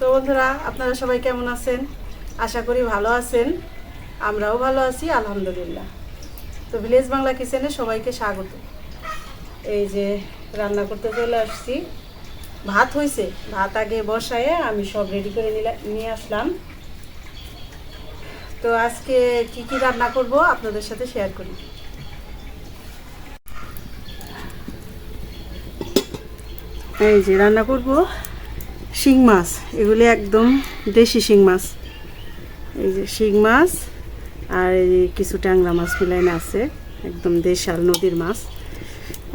তো বন্ধুরা, আপনারা সবাই কেমন আছেন? আশা করি ভালো আছেন। আমরাও ভালো আছি, আলহামদুলিল্লাহ। তো ভিলেজ বাংলা কিচেনে সবাইকে স্বাগত। এই যে রান্না করতে চলে আসছি। ভাত হয়েছে ভাত আগে বসায়ে আমি সব রেডি করে নিয়ে আসলাম। তো আজকে কি কি রান্না করব আপনাদের সাথে শেয়ার করি। এই যে রান্না করব। শিং মাছ, এগুলি একদম দেশি শিং মাছ। এই যে শিং মাছ আর এই কিছু ট্যাংরা মাছ মিলাইনে আছে, একদম দেশাল নদীর মাছ।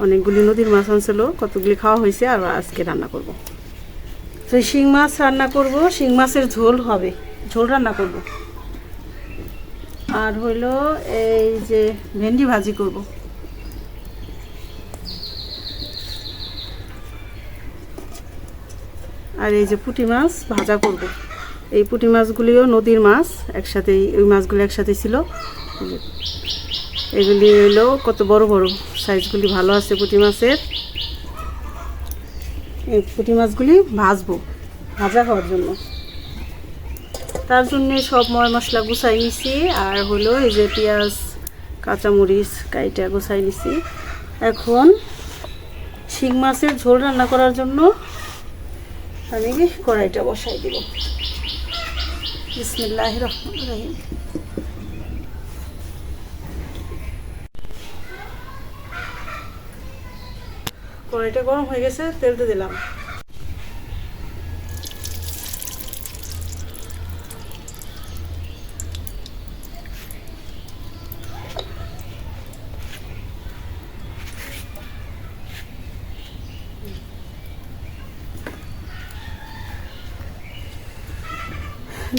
অনেকগুলি নদীর মাছ আনছিল, কতগুলি খাওয়া হয়েছে আর আজকে রান্না করব। তো শিং মাছ রান্না করব, শিং মাছের ঝোল হবে, ঝোল রান্না করব। আর হইল এই যে ভেন্ডি ভাজি করব। আর এই যে পুঁটি মাছ ভাজা করব। এই পুঁটি মাছগুলিও নদীর মাছ একসাথে ওই মাছগুলি একসাথে ছিল। এগুলি হলো কত বড় বড় সাইজগুলি, ভালো আছে পুঁটি মাছের। এই পুঁটি মাছগুলি ভাজবো, ভাজা হওয়ার জন্য। তার জন্য সব ময় মশলা গুছাই নিছি, আর হলো এই যে পেঁয়াজ, কাঁচামরিচ, কাইটা গুছাই নিছি। এখন শিং মাছের ঝোল রান্না করার জন্য আমি কড়াইটা বসাই দিব। বিসমিল্লাহ রহমান রহিম। কড়াইটা গরম হয়ে গেছে তেলটা দিলাম।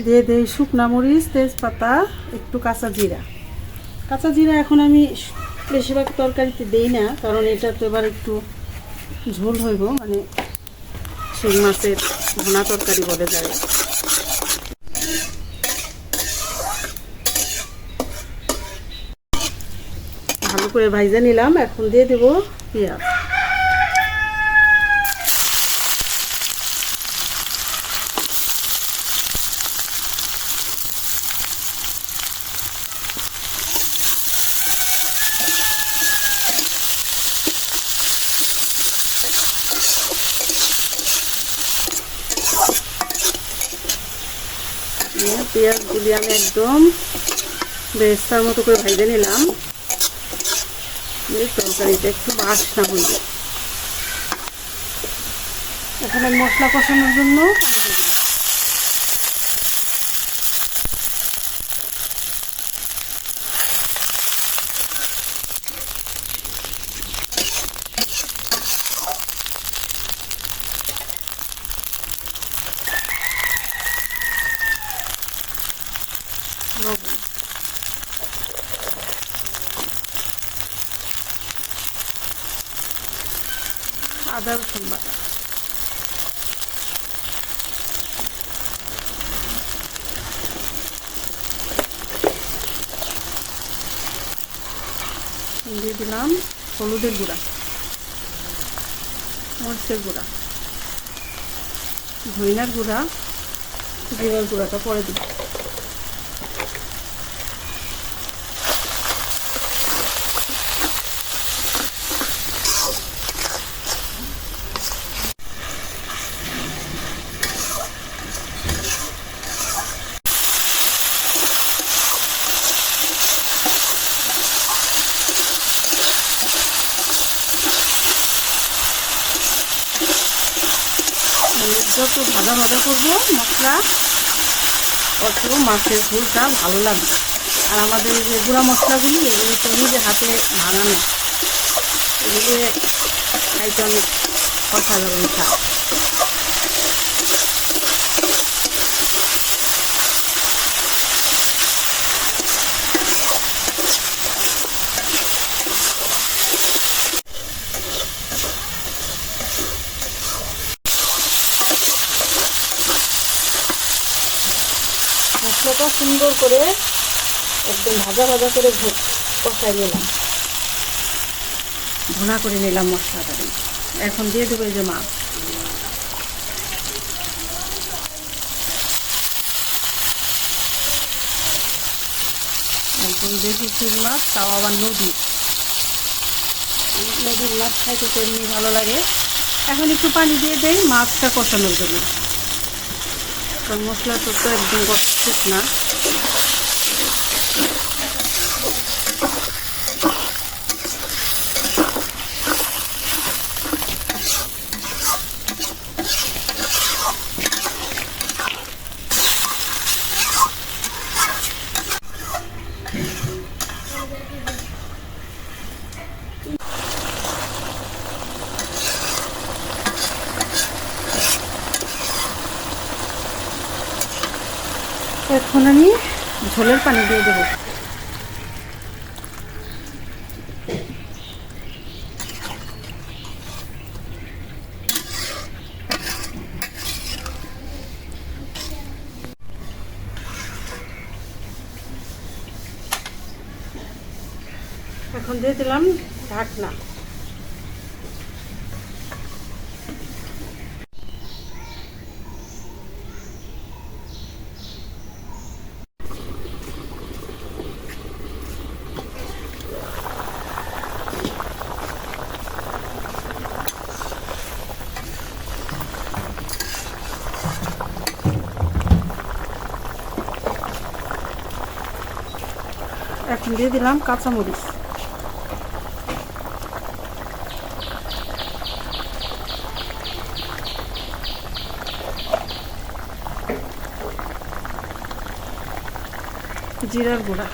দিয়ে দেই শুকনা মরিচ, তেজপাতা, একটু কাঁচা জিরা। কাঁচা জিরা এখন আমি বেশিরভাগ তরকারিতে দেই না, কারণ এটা তো এবার একটু ঝোল হইব মানে শিং মাছের ভোনা তরকারি বলে যায়। ভালো করে ভাইজা নিলাম, এখন দিয়ে দেব পেঁয়াজ দিয়ে পেঁয়াজগুলি আমি একদম বেস্তার মতো করে ভেজে নিলাম। দিয়ে তরকারিটা একটু বাসনা হইল এখন এখানে মশলা কষানোর জন্য পানি দিয়ে দিলাম। লবণ আদা রসুন বাটা দিয়ে দিলাম হলুদের গুঁড়া, মরিচের গুঁড়া ধইনার গুঁড়া, জিরার গুঁড়াটা পরে দিব মানে যত ভাজা ভাজা করব, মশলা অত মাছের ঝোলটা ভালো লাগবে। আর আমাদের যে গুঁড়া মশলাগুলি, এগুলো তো নিজের হাতে ভাঙানো এগুলো খাইতে অনেক অসাধারণ স্বাদ। সুন্দর করে একদম ভাজা ভাজা করে কষাই নিলাম। ঘোলা করে নিলাম মশলাটা এখন দিয়ে দেবো যে মাছ। একদম দেখি চিংড়ি মাছ, তাও আবার নদী। নদীর মাছ খাইতে তেমনি ভালো লাগে। এখন একটু পানি দিয়ে দেয় মাছটা কষানোর জন্য। মশলা তো একদম কষা ঠিক না এখন আমি ঝোলের পানি দিয়ে দেবো। এখন দিয়ে দিলাম ঢাকনা। দিয়ে দিলাম কাঁচামরিচ জিরার গুঁড়া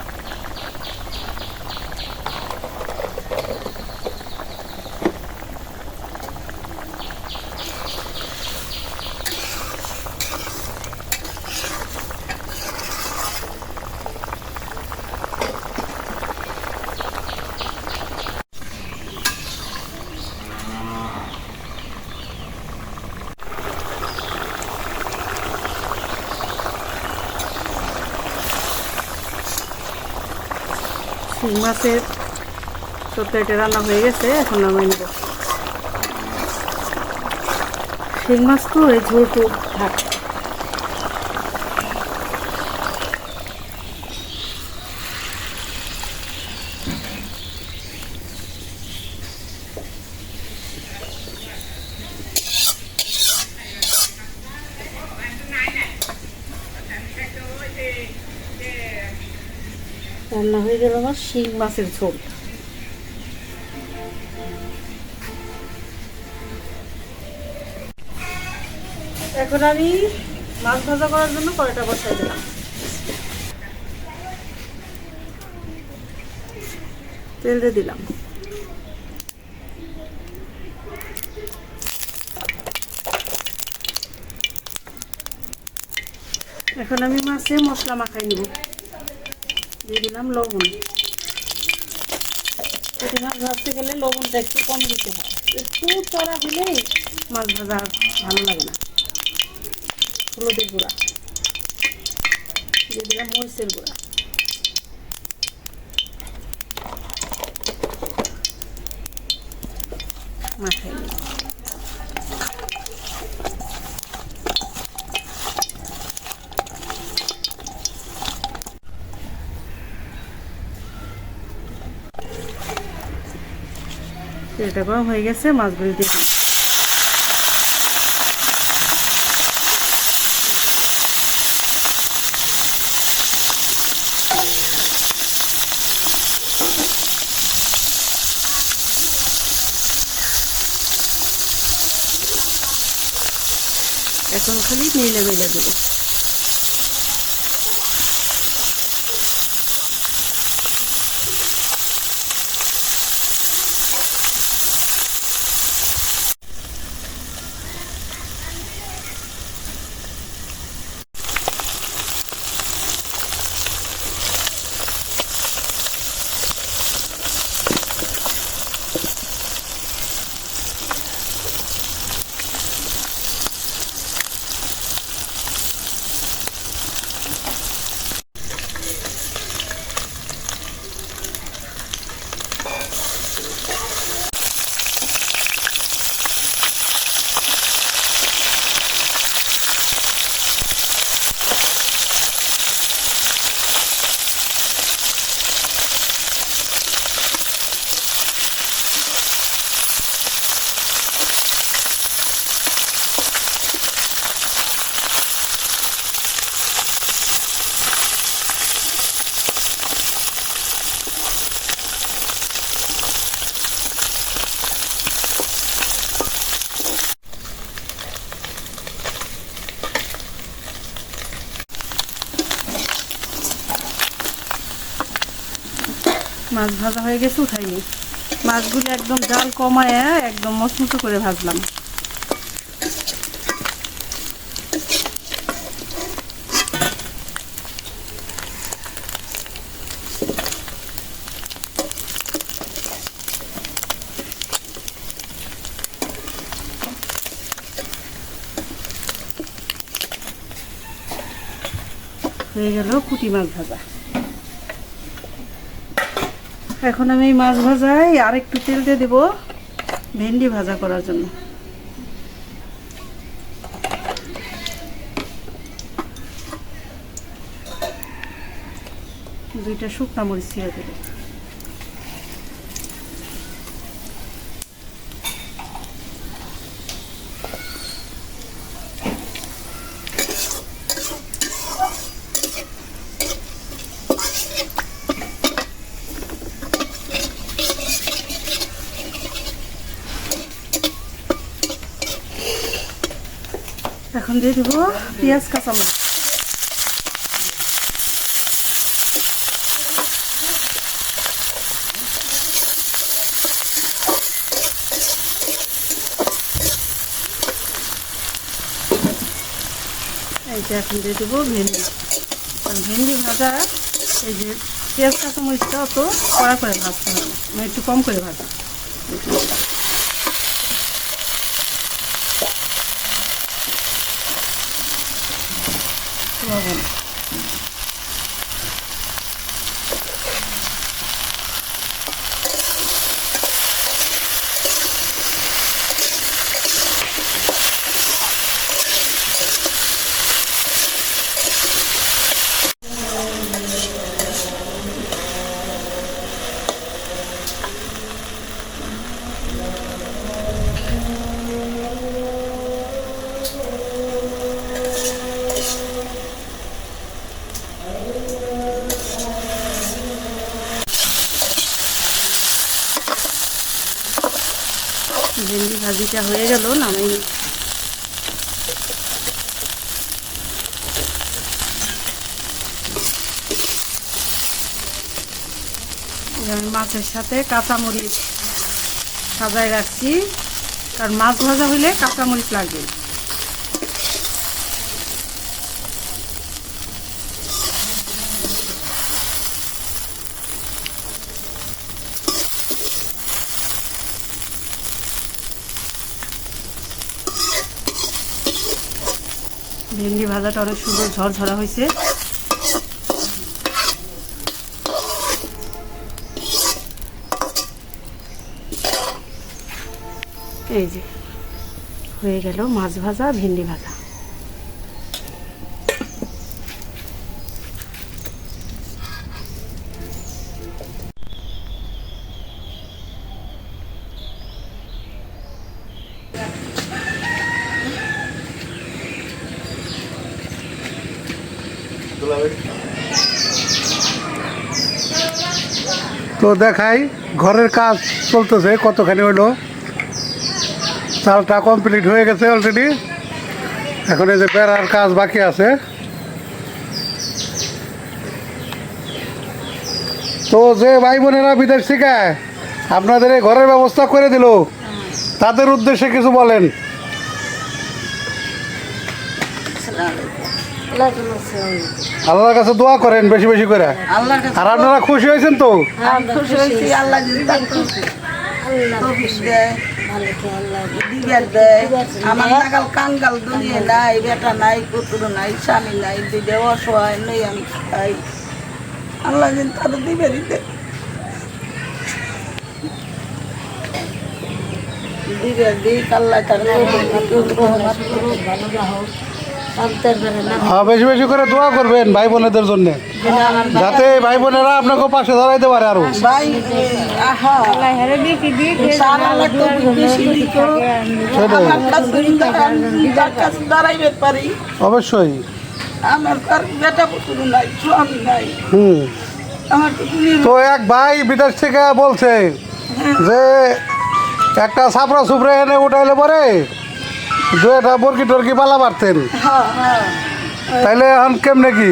শিং মাছের তরকারিটা রান্না হয়ে গেছে এখন নামাই নেব। শিং মাছ তো এই ঝোলটু থাক। শিং মাছের ঝোল। এখন আমি মাছ ভাজা করার জন্য কড়াইটা বসাই দিলাম। তেল দিয়ে দিলাম। এখন আমি মাছে মশলা মাখাই নিব। দিয়ে দিলাম লবণ। পুঁটি মাছ ভাজতে গেলে লবণটা একটু কম দিতে হয়। একটু চড়া হলেই মাছ ভাজা ভালো লাগে না। হলুদের গুঁড়া, দিয়ে দিলাম মরিচের গুঁড়া মাথায় নিলাম তেলটা গরম হয়ে গেছে মাছগুলি দিয়ে মাছ ভাজা হয়ে গেছে, উঠাইনি। মাছগুলো একদম জাল কমায় একদম মচমচো করে ভাজলাম। হয়ে গেল পুঁটি মাছ ভাজা। এখন আমি মাছ ভাজাই আর একটু তেল দিয়ে দেবো ভেন্ডি ভাজা করার জন্য। দুইটা শুকনা মরিচ ছিঁড়ে দেবো। এখন দিয়ে দেবো পেঁয়াজ, কাঁচামরিচ। এই এখন দিয়ে দেবো ভেন্ডি। ভেন্ডি ভাজা, এই যে পেঁয়াজ, কাঁচামরিচটা অত কড়া করে ভাজতে হবে মানে একটু কম করে ভাজা লবণ ভাজিটা হয়ে গেল নামাই নি। আমি মাছের সাথে কাঁচামরিচ সাজায় রাখছি, কারণ মাছ ভাজা হইলে কাঁচামরিচ লাগবে ভেন্ডি ভাজাটা অনেক সুন্দর ঝরঝরা হয়েছে। এই যে হয়ে গেল মাছ ভাজা ভেন্ডি ভাজা। তো দেখাই, ঘরের কাজ চলতেছে, কতখানি হলো? চালটা কমপ্লিট হয়ে গেছে অলরেডি এখন এই যে বেড়ার কাজ বাকি আছে। তো যে ভাই বোনেরা বিদেশ থেকে, আপনাদের এই ঘরের ব্যবস্থা করে দিল, তাদের উদ্দেশ্যে কিছু বলেন। আল্লাহর কাছে দোয়া করেন বেশি বেশি করে। আল্লাহর কাছে আর আপনারা খুশি হয়েছেন তো? আমার নাগাল কাঙ্গাল দুনিয়া নাই বেটা নাই পুতুর নাই স্বামী নাই দিদে অসহায় নেই আমি খাই। আল্লাহ যেন তাদের দিবে দিতে। দিবে দিক আল্লাহ তার হ্যাঁ বেশি বেশি করে দোয়া করবেন ভাই বোনেদের জন্য। যাতে ভাই বোনেরা আপনাকে পাশে দাঁড়াইতে পারে আরও। অবশ্যই। আমার বেটা পুতুর নাই স্বামী নাই। হুম। তো এক ভাই বিদেশ থেকে বলছে যে একটা সাপড়া সুপড়ে এনে উঠাইলে পরে দু একটা বরকি টরকি পালা পারতেন। হ্যাঁ হ্যাঁ। তাইলে এখন কেমনে কি?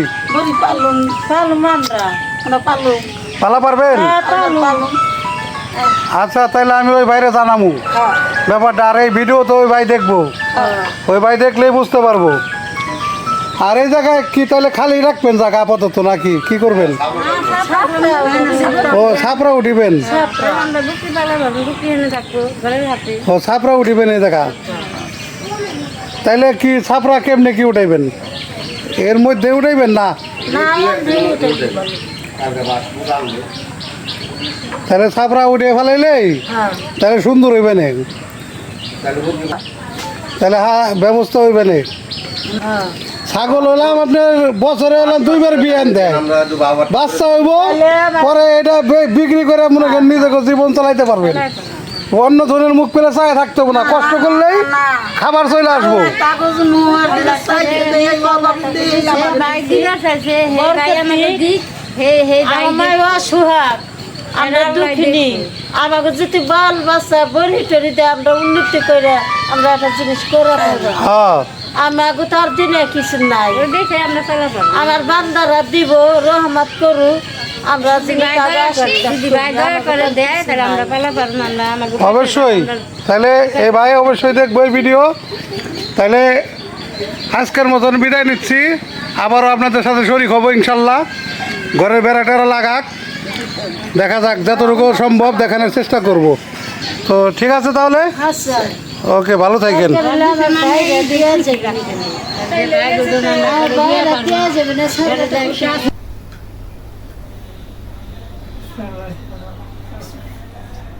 পালা পারবেন? আচ্ছা তাহলে আমি ওই বাইরে জানামু। ব্যাপারটা আর এই ভিডিও তো ওই ভাই দেখব। ওই ভাই দেখলেই বুঝতে পারব। আর এই জায়গায় কি তাহলে খালি রাখবেন জায়গা আপাতত নাকি? কি করবেন? ও ছাপরা উঠিবেন। ও ছাপরা উঠিবেন এই জায়গা। তাইলে কি ছাপরা কেমনে কি উঠাইবেন? এর মধ্যে উঠাইবেন না? তাহলে ছাপরা উঠে ফেলাইলেই হ্যাঁ। তাহলে সুন্দর হইবে না। তাহলে হ্যাঁ ব্যবস্থা হইবে না। হ্যাঁ। ছাগল হলাম আপনার বছরে হলাম দুইবার বিয়ান দেয় বাচ্চা হইব পরে এটা বিক্রি করে মনে করেন নিজেকে জীবন চালাইতে পারবেন। অন্য ধরনের মুখ পেলে চায় থাকতে হবে না কষ্ট করলেই খাবার চলে আসব। আমার দুঃখিনী। আমাকে যদি বাল বাচ্চা আমরা উন্নতি করে আমরা একটা জিনিস করে হ্যাঁ। আমাকে তার দিনে কিছু নাই। ওই দেখে আমরা বান্দারা দিব রহমত করু আমরা অবশ্যই। তাহলে এই ভাই অবশ্যই দেখব এই ভিডিও। তাহলে আজকের মতন বিদায় নিচ্ছি। আবারও আপনাদের সাথে শরিক হব ইনশাল্লাহ। ঘরের বেড়া টেরা লাগাক। দেখা যাক যতটুকু সম্ভব দেখানোর চেষ্টা করব। তো ঠিক আছে তাহলে? ওকে ভালো থাকেন আমার ভাইরা দিয়ে যাবে ভাই দুজন আমরা আর ভাইরা দিয়ে যাবে না সাথে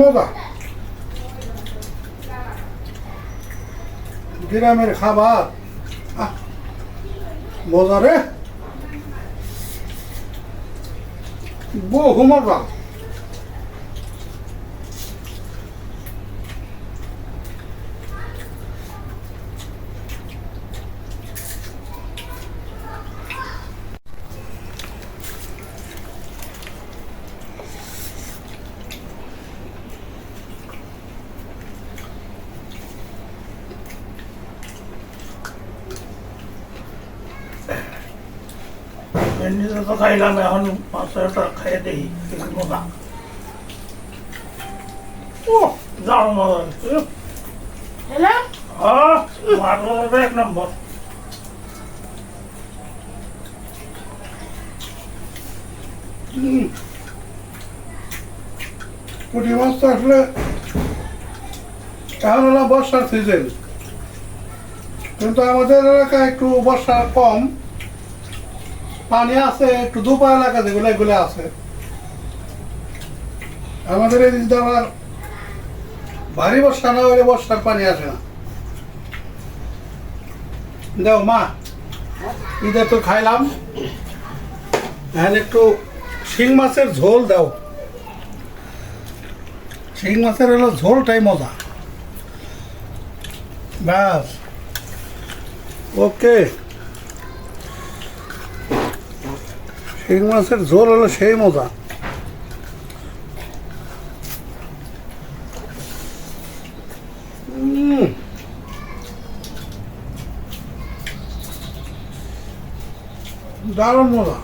মজা। গ্রামের খাবার। মজা রে। বহু মজা এমনিতে তো খাইলাম এখন মাছটা খাইয়ে দেখি কিছু মজা। ও দারুণ মজা হ্যাঁ মাছ এক নম্বর পুঁটি মাছ তো আসলে এখন হলো বর্ষার সিজন কিন্তু আমাদের এলাকায় একটু বর্ষা কম। পানি আছে, একটু দুপা এলাকা যেগুলো, এগুলো আছে। আমাদের এই দিকটা আবার ভারী বর্ষা, না হলে বর্ষার পানি আসে না। দেও, মা, ঈদে তো খাইলাম। এখন একটু শিং মাছের ঝোল দাও। শিং মাছের হলো ঝোলটাই মজা। ব্যাস। ওকে। শিং মাছের ঝোল হলো সেই মজা। দারুণ মজা।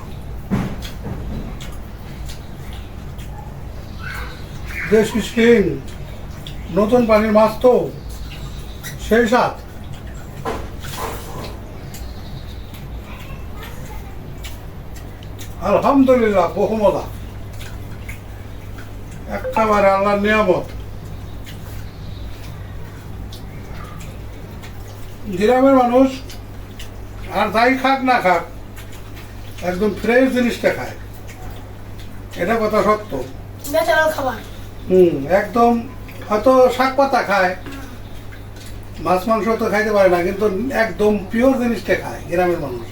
দেশি শিং, নতুন পানির মাছ তো, সেই সাথ আলহামদুলিল্লাহ বহু মজা একেবারে আল্লাহর নিয়ামত। গ্রামের মানুষ আর যাই খাক না খাক একদম ফ্রেশ জিনিসটা খায়। এটা কথা সত্য। হুম একদম হয়তো শাক পাতা খায় মাছ মাংস তো খাইতে পারে না কিন্তু একদম পিওর জিনিসটা খায় গ্রামের মানুষ।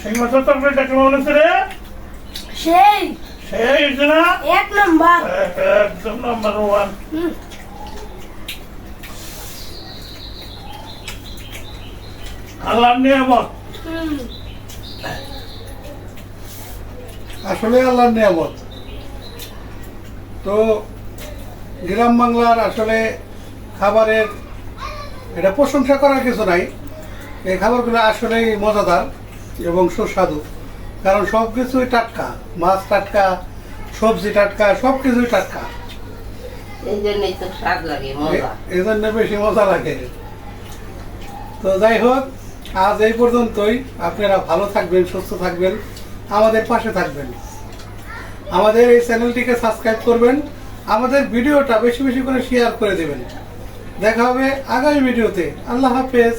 সেই মাছের তরকারিটা কেমন হচ্ছে রে সেই। সেই হয়েছে না এক নম্বর। একদম নাম্বার ওয়ান আল্লাহ নিয়ামত। আসলে আল্লাহর নিয়ামত। তো গ্রাম বাংলার আসলে খাবারের এটা প্রশংসা করার কিছু নাই। এই খাবারগুলো আসলেই মজাদার এবং সুস্বাদু। কারণ সব কিছুই টাটকা মাছ টাটকা সবজি টাটকা সব কিছুই টাটকা। এই জন্যই তো স্বাদ লাগে মজা। এই জন্য বেশি মজা লাগে। তো যাই হোক আজ এই পর্যন্তই। আপনারা ভালো থাকবেন সুস্থ থাকবেন আমাদের পাশে থাকবেন। আমাদের এই চ্যানেলটিকে সাবস্ক্রাইব করবেন আমাদের ভিডিওটা বেশি বেশি করে শেয়ার করে দেবেন। দেখা হবে আগামী ভিডিওতে। আল্লাহ হাফেজ।